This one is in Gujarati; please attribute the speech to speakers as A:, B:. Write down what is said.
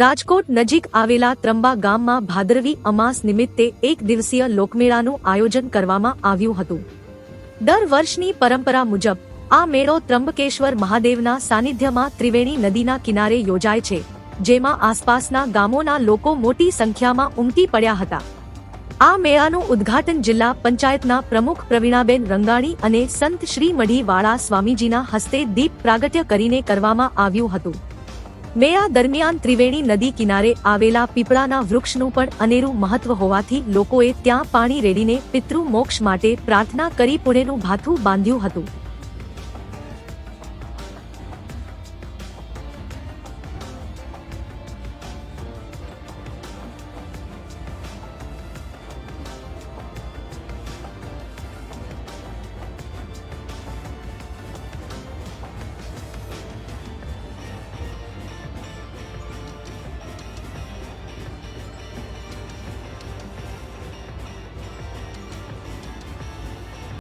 A: રાજકોટ નજીક આવેલા ત્રંબા ગામમાં ભાદરવી અમાસ નિમિત્તે એક દિવસીય લોકમેળાનું આયોજન કરવામાં આવ્યું હતું. દર વર્ષની પરંપરા મુજબ, આ મેળો ત્રંબકેશ્વર મહાદેવના સાનિધ્યમાં ત્રિવેણી નદીના કિનારે યોજાય છે, જેમાં આસપાસના ગામોના લોકો મોટી સંખ્યામાં ઉમટી પડ્યા હતા. આ મેળાનું ઉદ્ઘાટન જિલ્લા પંચાયતના પ્રમુખ પ્રવીણાબેન રંગાણી અને સંત શ્રી મઢીવાળા સ્વામીજીના હસ્તે દીપ પ્રાગટ્ય કરીને કરવામાં આવ્યું હતું. મેળા દરમિયાન ત્રિવેણી નદી કિનારે આવેલા પીપળાના વૃક્ષનું પણ અનેરું મહત્વ હોવાથી લોકોએ ત્યાં પાણી રેડીને પિતૃ મોક્ષ માટે પ્રાર્થના કરી પુણેનું ભાથું બાંધ્યું હતું.